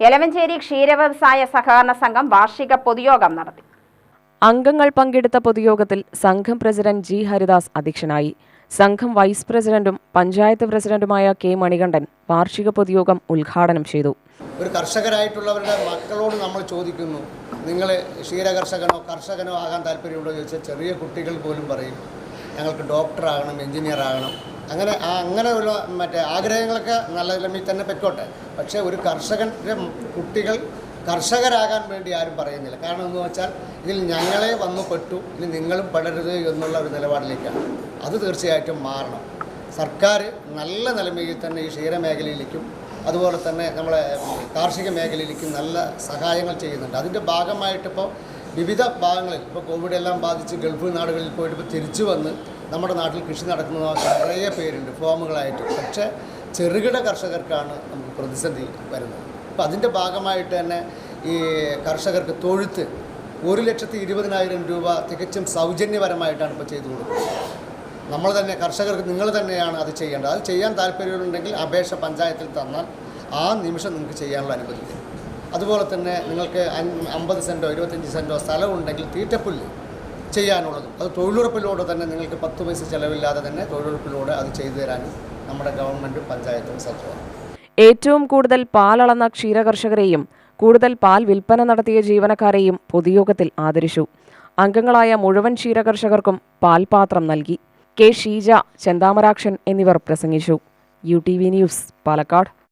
എലവഞ്ചേരി ക്ഷീരവ്യവസായ സഹകരണ സംഘം വാർഷിക പൊതുയോഗം നടത്തി. അംഗങ്ങൾ പങ്കെടുത്ത പൊതുയോഗത്തിൽ സംഘം പ്രസിഡന്റ് ജി ഹരിദാസ് അധ്യക്ഷനായി. സംഘം വൈസ് പ്രസിഡന്റും പഞ്ചായത്ത് പ്രസിഡന്റുമായ കെ മണികണ്ഠൻ വാർഷിക പൊതുയോഗം ഉദ്ഘാടനം ചെയ്തു. ഒരു കർഷകരായിട്ടുള്ളവരുടെ മക്കളോട് നമ്മൾ ചോദിക്കുന്നു നിങ്ങൾ ക്ഷീരകർഷകനോ കർഷകനോ ആകാൻ താല്പര്യമുണ്ടോ? എന്ന് ചോദിച്ചാൽ ചെറിയ കുട്ടികൾ പോലും പറയും. ഞങ്ങൾക്ക് ഡോക്ടറാകണം എഞ്ചിനീയർ ആകണം. അങ്ങനെ ആ അങ്ങനെയുള്ള മറ്റേ ആഗ്രഹങ്ങളൊക്കെ നല്ല നിലമിൽ തന്നെ പെക്കോട്ടെ പക്ഷേ ഒരു കർഷകന്റെ കുട്ടികൾ കർഷകരാകാൻ വേണ്ടി ആരും പറയുന്നില്ല. കാരണം എന്ന് വെച്ചാൽ ഇതിൽ ഞങ്ങളെ വന്നു പെട്ടു ഇനി നിങ്ങളും പെടരുത് എന്നുള്ള ഒരു നിലപാടിലേക്കാണ്. അത് തീർച്ചയായിട്ടും മാറണം. സർക്കാർ നല്ല നിലമയിൽ തന്നെ ഈ ക്ഷീരമേഖലയിലേക്കും അതുപോലെ തന്നെ നമ്മളെ കാർഷിക മേഖലയിലേക്കും നല്ല സഹായങ്ങൾ ചെയ്യുന്നുണ്ട്. അതിന്റെ ഭാഗമായിട്ടിപ്പോൾ വിവിധ ഭാഗങ്ങളിൽ ഇപ്പോൾ കോവിഡ് എല്ലാം ബാധിച്ച് ഗൾഫ് നാടുകളിൽ പോയിട്ട് ഇപ്പോൾ തിരിച്ചു വന്ന് നമ്മുടെ നാട്ടിൽ കൃഷി നടക്കുന്ന കുറേ പേരുണ്ട് ഫോമുകളായിട്ട്. പക്ഷേ ചെറുകിട കർഷകർക്കാണ് നമുക്ക് പ്രതിസന്ധി വരുന്നത്. അപ്പോൾ അതിന്റെ ഭാഗമായിട്ട് തന്നെ ഈ കർഷകർക്ക് തൊഴുത്ത് ഒരു ലക്ഷത്തി ഇരുപതിനായിരം രൂപ തികച്ചും സൗജന്യപരമായിട്ടാണ് ഇപ്പോൾ ചെയ്തു കൊടുക്കുന്നത്. നമ്മൾ തന്നെ കർഷകർക്ക് നിങ്ങൾ തന്നെയാണ് അത് ചെയ്യേണ്ടത്. അത് ചെയ്യാൻ താല്പര്യമുണ്ടെങ്കിൽ അപേക്ഷ പഞ്ചായത്തിൽ തന്നാൽ ആ നിമിഷം നിങ്ങൾക്ക് ചെയ്യാനുള്ള അനുമതി അതുപോലെ തന്നെ നിങ്ങൾക്ക് അമ്പത് സെന്റോ ഇരുപത്തഞ്ച് സെന്റോ സ്ഥലമുണ്ടെങ്കിൽ തീറ്റപ്പുല്ല് ചെയ്യാനുള്ളതും അത് തൊഴിലുറപ്പിലൂടെ തന്നെ നിങ്ങൾക്ക് പത്ത് പൈസ ചിലവില്ലാതെ തന്നെ തൊഴിലുറപ്പിലൂടെ അത് ചെയ്തു തരാനും നമ്മുടെ ഗവൺമെന്റും പഞ്ചായത്തും സജ്ജമാണ്. ഏറ്റവും കൂടുതൽ പാലളന്ന ക്ഷീരകർഷകരെയും കൂടുതൽ പാൽ വിൽപ്പന നടത്തിയ ജീവനക്കാരെയും പൊതുയോഗത്തിൽ ആദരിച്ചു. അംഗങ്ങളായ മുഴുവൻ ക്ഷീരകർഷകർക്കും പാൽപാത്രം നൽകി. കെ. ഷീജ ചെന്താമരാക്ഷൻ എന്നിവർ പ്രസംഗിച്ചു. U T V news Palakkad.